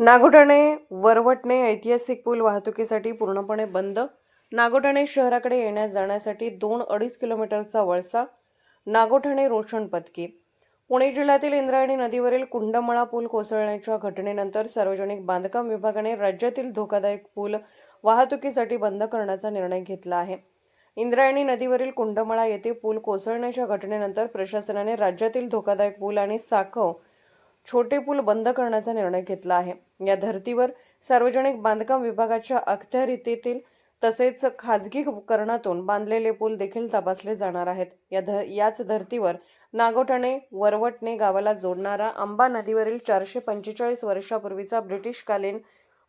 नागोठाणे वरवटणे ऐतिहासिक पूल वाहतुकीसाठी पूर्णपणे बंद. नागोठाणे शहराकडे येण्यास जाण्यासाठी दोन अडीच किलोमीटरचा वळसा. नागोठाणे रोशन पथकी. पुणे जिल्ह्यातील इंद्रायणी नदीवरील कुंडमळा पूल कोसळण्याच्या घटनेनंतर सार्वजनिक बांधकाम विभागाने राज्यातील धोकादायक पूल वाहतुकीसाठी बंद करण्याचा निर्णय घेतला आहे. इंद्रायणी नदीवरील कुंडमळा येथे पूल कोसळण्याच्या घटनेनंतर प्रशासनाने राज्यातील धोकादायक पूल आणि साखव छोटे पूल बंद करण्याचा निर्णय घेतला आहे. या धर्तीवर सार्वजनिक बांधकाम विभागाच्या अखत्यारीतील तसेच खाजगीकरणातून बांधलेले पूल देखील तपासले जाणार आहेत. या ध याच धर्तीवर नागोठाणे वरवटणे गावाला जोडणारा आंबा नदीवरील चारशे पंचेचाळीस वर्षापूर्वीचा ब्रिटिशकालीन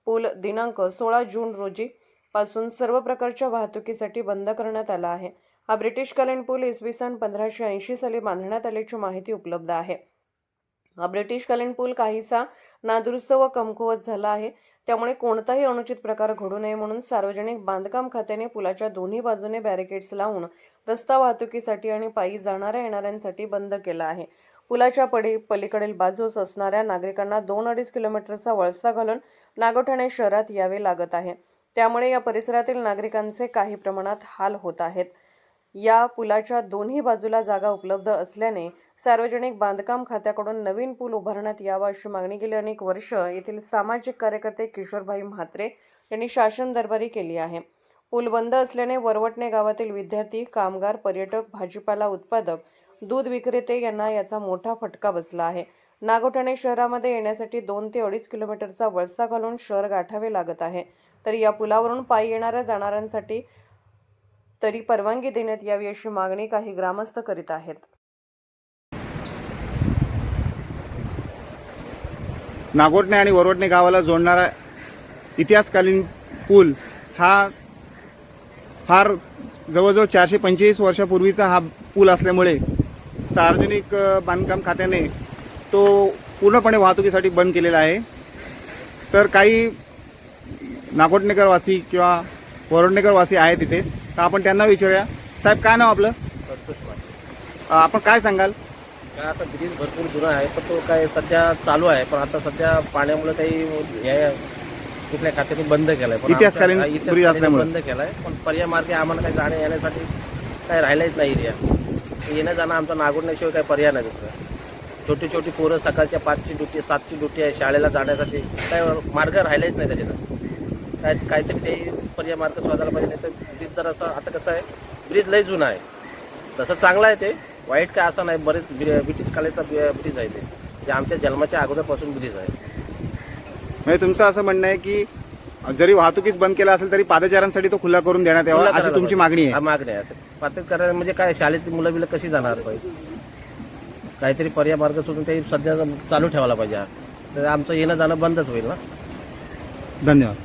पूल दिनांक सोळा जून रोजी पासून सर्व प्रकारच्या वाहतुकीसाठी बंद करण्यात आला आहे. हा ब्रिटिशकालीन पूल इसवी सन पंधराशे ऐंशी साली बांधण्यात आल्याची माहिती उपलब्ध आहे. हा ब्रिटिशकालीन पूल काहीसा नादुरुस्त व कमकुवत झाला आहे. त्यामुळे कोणताही अनुचित प्रकार घडू नये म्हणून सार्वजनिक बांधकाम खात्याने पुलाच्या दोन्ही बाजूने बॅरिकेड्स लावून रस्ता वाहतुकीसाठी आणि पायी जाणाऱ्या येणाऱ्यांसाठी बंद केला आहे. पुलाच्या पडी पलीकडील बाजूस असणाऱ्या नागरिकांना दोन अडीच किलोमीटरचा वळसा घालून नागोठाणे शहरात यावे लागत आहे. त्यामुळे या परिसरातील नागरिकांचे काही प्रमाणात हाल होत आहेत. या पुलाच्या दोन्ही बाजूला जागा उपलब्ध असल्याने सार्वजनिक बांधकाम खात्याकडून नवीन पूल उभारण्यात यावा अशी मागणी गेली अनेक वर्ष येथील सामाजिक कार्यकर्ते किशोरभाई म्हात्रे यांनी शासन दरबारी केली आहे. पूल बंद असल्याने वरवटणे गावातील विद्यार्थी कामगार पर्यटक भाजीपाला उत्पादक दूध विक्रेते यांना याचा मोठा फटका बसला आहे. नागोठाणे शहरामध्ये येण्यासाठी दोन ते अडीच किलोमीटरचा वळसा घालून शहर गाठावे लागत आहे. तर या पुलावरून पायी येणाऱ्या जाणाऱ्यांसाठी तरी परवानगी देण्यात यावी अशी मागणी काही ग्रामस्थ करीत आहेत. नागोटणे आणि वरवटणे गावाला जोडणारा इतिहासकालीन पूल हा फार जवळजवळ चारशे पंचेचाळीस वर्षापूर्वीचा हा पूल असल्यामुळे सार्वजनिक बांधकाम खात्याने तो पूर्णपणे वाहतुकीसाठी बंद केलेला आहे. तर काही नागोटणेकरवासी किंवा वरवटणेकरवासी आहेत तिथे तर आपण त्यांना विचारूया. साहेब काय नाव आपलं? आपण काय सांगाल? काय आता ब्रिज भरपूर जुना आहे पण तो काय सध्या चालू आहे. पण आता सध्या पाण्यामुळे काही हे कुठल्या खात्याने बंद केलाय. पण इतिहासकालीन आमचा- हा, ब्रिज इतिहासकालीन असल्यामुळे. बंद केलाय. पण पर्याय मार्गे आम्हाला काही जाण्या येण्यासाठी काही राहिलंच नाही एरिया येणं जाणं आमचा नागोडण्याशिवाय काही पर्याय नाही दुसरा. छोटी छोटी पोरं सकाळच्या पाचची ड्युटी सातची ड्युटी आहे शाळेला जाण्यासाठी. काही मार्ग राहिलेच नाही त्याच्यानं काय काहीतरी ते पर्याय मार्ग शोधायला पाहिजे. नाही तर ब्रिज जर असं आता कसं आहे ब्रिज लय जुना आहे. तसं चांगलं आहे ते. वाईट काय असं नाही बरेच ब्रि- ब्रिटिश ब्रि- ब्रिज आहे ते. जे आमच्या जन्माच्या अगोदरपासून ब्रिज आहे. म्हणजे तुमचं असं म्हणणं आहे की जरी वाहतुकीच बंद केला असेल तरी पादचाऱ्यांसाठी तो खुला करून देण्यात यावा खुला अशी करायला तुमची. मागणी हा आहे मागणी आहे. असं पात्र करायला म्हणजे काय शाळेतली मुलं बिलं कशी जाणार पाहिजे काहीतरी पर्याय मार्ग शोधून ते सध्या चालू ठेवायला पाहिजे. हा. तर आमचं येणं जाणं बंदच होईल ना. धन्यवाद.